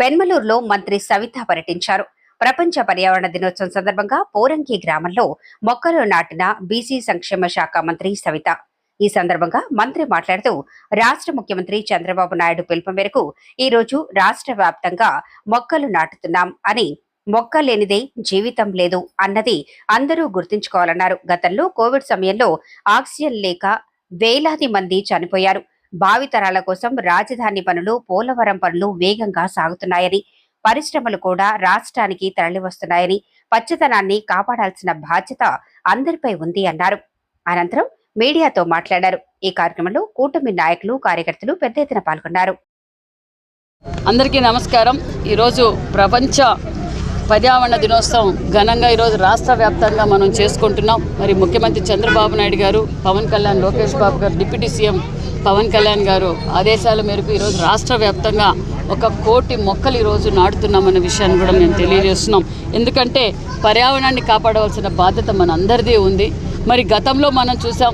పెన్మలూరులో మంత్రి సవిత పర్యటించారు. ప్రపంచ పర్యావరణ దినోత్సవం సందర్భంగా పోరంకి గ్రామంలో మొక్కలు నాటిన బీసీ సంక్షేమ శాఖ మంత్రి సవిత. ఈ సందర్భంగా మంత్రి మాట్లాడుతూ రాష్ట్ర ముఖ్యమంత్రి చంద్రబాబు నాయుడు పిలుపు మేరకు ఈ రోజు రాష్ట్ర వ్యాప్తంగా మొక్కలు నాటుతున్నాం అని మొక్క లేనిదే జీవితం లేదు అన్నది అందరూ గుర్తుంచుకోవాలన్నారు. గతంలో కోవిడ్ సమయంలో ఆక్సిజన్ లేక వేలాది మంది చనిపోయారు. భావితరాల కోసం రాజధాని పనులు పోలవరం పనులు వేగంగా సాగుతున్నాయని పరిశ్రమలు కూడా రాష్ట్రానికి తరలివస్తున్నాయని పచ్చదనాన్ని కాపాడాల్సిన బాధ్యత అందరిపై ఉంది అన్నారు. అనంతరం మీడియాతో మాట్లాడారు. ఈ కార్యక్రమంలో కూటమి నాయకులు కార్యకర్తలు పెద్ద ఎత్తున పాల్గొన్నారు. అందరికీ నమస్కారం. ఈరోజు ప్రపంచ పర్యావరణ దినోత్సవం ఘనంగా ఈరోజు రాష్ట్ర వ్యాప్తంగా మనం చేసుకుంటున్నాం. మరి ముఖ్యమంత్రి చంద్రబాబు నాయుడు గారు పవన్ కళ్యాణ్ లోకేష్ బాబు గారు డిప్యూటీ సీఎం పవన్ కళ్యాణ్ గారు ఆదేశాల మేరకు ఈరోజు రాష్ట్ర వ్యాప్తంగా ఒక కోటి మొక్కలు ఈరోజు నాటుతున్నామన్న విషయాన్ని కూడా మేము తెలియజేస్తున్నాం. ఎందుకంటే పర్యావరణాన్ని కాపాడవలసిన బాధ్యత మన ఉంది. మరి గతంలో మనం చూసాం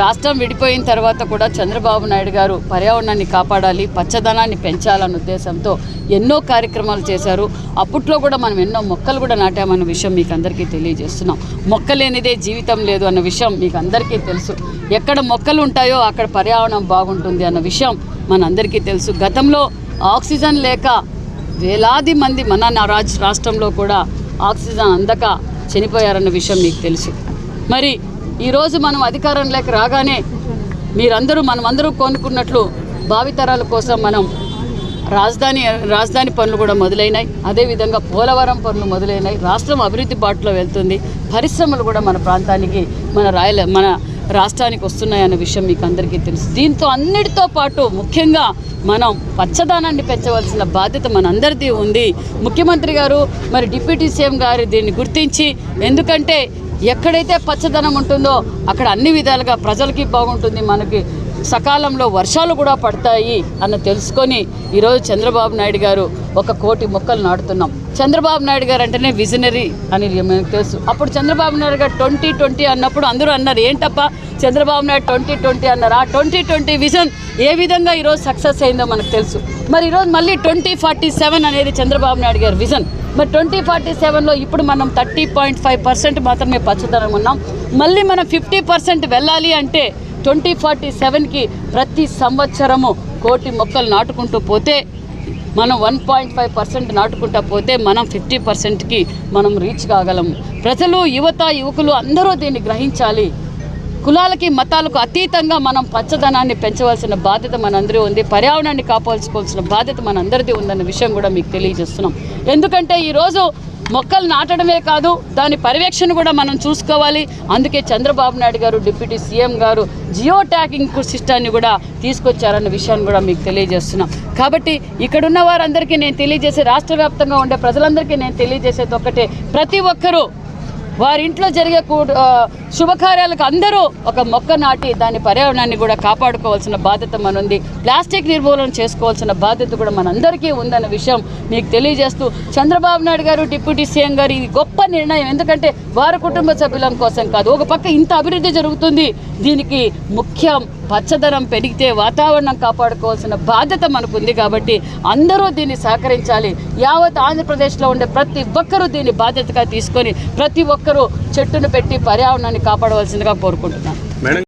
రాష్ట్రం విడిపోయిన తర్వాత కూడా చంద్రబాబు నాయుడు గారు పర్యావరణాన్ని కాపాడాలి పచ్చదనాన్ని పెంచాలన్న ఉద్దేశంతో ఎన్నో కార్యక్రమాలు చేశారు. అప్పట్లో కూడా మనం ఎన్నో మొక్కలు కూడా నాటామన్న విషయం మీకు అందరికీ తెలియజేస్తున్నాం. మొక్క లేనిదే జీవితం లేదు అన్న విషయం మీకు అందరికీ తెలుసు. ఎక్కడ మొక్కలు ఉంటాయో అక్కడ పర్యావరణం బాగుంటుంది అన్న విషయం మనందరికీ తెలుసు. గతంలో ఆక్సిజన్ లేక వేలాది మంది మన నా రాజ్ రాష్ట్రంలో కూడా ఆక్సిజన్ అందక చనిపోయారన్న విషయం మీకు తెలుసు. మరి ఈరోజు మనం అధికారంలోకి రాగానే మీరందరూ మనమందరూ కొనుక్కున్నట్లు భావితరాల కోసం మనం రాజధాని రాజధాని పనులు కూడా మొదలైనాయి. అదేవిధంగా పోలవరం పనులు మొదలైనాయి. రాష్ట్రం అభివృద్ధి బాటలో వెళ్తుంది. పరిశ్రమలు కూడా మన ప్రాంతానికి మన రాయల మన రాష్ట్రానికి వస్తున్నాయన్న విషయం మీకు అందరికీ తెలుసు. దీంతో అన్నిటితో పాటు ముఖ్యంగా మనం పచ్చదనాన్ని పెంచవలసిన బాధ్యత మనందరిది ఉంది. ముఖ్యమంత్రి గారు మరి డిప్యూటీ సీఎం గారు దీన్ని గుర్తించి ఎందుకంటే ఎక్కడైతే పచ్చదనం ఉంటుందో అక్కడ అన్ని విధాలుగా ప్రజలకి బాగుంటుంది మనకి సకాలంలో వర్షాలు కూడా పడతాయి అన్న తెలుసుకొని ఈరోజు చంద్రబాబు నాయుడు గారు ఒక కోటి మొక్కలు నాటుతున్నాం. చంద్రబాబు నాయుడు గారు అంటేనే విజనరీ అని మనకు తెలుసు. అప్పుడు చంద్రబాబు నాయుడు గారు ట్వంటీ ట్వంటీ అన్నప్పుడు అందరూ అన్నారు ఏంటప్ప? చంద్రబాబు నాయుడు ట్వంటీ ట్వంటీ అన్నారు? ఆ ట్వంటీ ట్వంటీ విజన్ ఏ విధంగా ఈరోజు సక్సెస్ అయిందో మనకు తెలుసు. మరి ఈరోజు మళ్ళీ ట్వంటీ ఫార్టీ సెవెన్ అనేది చంద్రబాబు నాయుడు గారి విజన్ మరి ట్వంటీ ఫార్టీ సెవెన్లో ఇప్పుడు మనం థర్టీ పాయింట్ ఫైవ్ పర్సెంట్ మాత్రమే పచ్చదనం ఉన్నాం. మళ్ళీ మనం ఫిఫ్టీ పర్సెంట్ వెళ్ళాలి అంటే ట్వంటీ ఫార్టీ సెవెన్కి ప్రతి సంవత్సరము కోటి మొక్కలు నాటుకుంటూ పోతే మనం వన్ పాయింట్ ఫైవ్ పర్సెంట్ నాటుకుంటా పోతే మనం ఫిఫ్టీ పర్సెంట్కి మనం రీచ్ కాగలము ప్రజలు యువత యువకులు అందరూ దీన్ని గ్రహించాలి. కులాలకి మతాలకు అతీతంగా మనం పచ్చదనాన్ని పెంచవలసిన బాధ్యత మనందరి ఉంది. పర్యావరణాన్ని కాపాడుకోవాల్సిన బాధ్యత మనందరిది ఉందన్న విషయం కూడా మీకు తెలియజేస్తున్నాం. ఎందుకంటే ఈరోజు మొక్కలు నాటడమే కాదు దాని పర్యవేక్షణ కూడా మనం చూసుకోవాలి. అందుకే చంద్రబాబు నాయుడు గారు డిప్యూటీ సీఎం గారు జియో ట్యాకింగ్ సిస్టాన్ని కూడా తీసుకొచ్చారన్న విషయాన్ని కూడా మీకు తెలియజేస్తున్నాం. కాబట్టి ఇక్కడున్న వారందరికీ నేను తెలియజేసే రాష్ట్ర ఉండే ప్రజలందరికీ నేను తెలియజేసేది ఒక్కటే. ప్రతి ఒక్కరూ వారి ఇంట్లో జరిగే కూ- శుభకార్యాలకు అందరూ ఒక మొక్క నాటి దాని పర్యావరణాన్ని కూడా కాపాడుకోవాల్సిన బాధ్యత మనుంది. ప్లాస్టిక్ నిర్మూలన చేసుకోవాల్సిన బాధ్యత కూడా మనందరికీ ఉందన్న విషయం మీకు తెలియజేస్తూ చంద్రబాబు నాయుడు గారు డిప్యూటీ సీఎం గారు ఇది గొప్ప నిర్ణయం. ఎందుకంటే వారి కుటుంబ సభ్యుల కోసం కాదు ఒక పక్క ఇంత అభివృద్ధి జరుగుతుంది. దీనికి ముఖ్యం పచ్చదనం పెరిగితే వాతావరణం కాపాడుకోవాల్సిన బాధ్యత మనకు ఉంది కాబట్టి అందరూ దీన్ని సహకరించాలి. యావత్ ఆంధ్రప్రదేశ్లో ఉండే ప్రతి ఒక్కరూ దీన్ని బాధ్యతగా తీసుకొని ప్రతి ఒక్కరూ చెట్టును పెట్టి పర్యావరణాన్ని కాపాడవలసిందిగా కోరుకుంటున్నాను.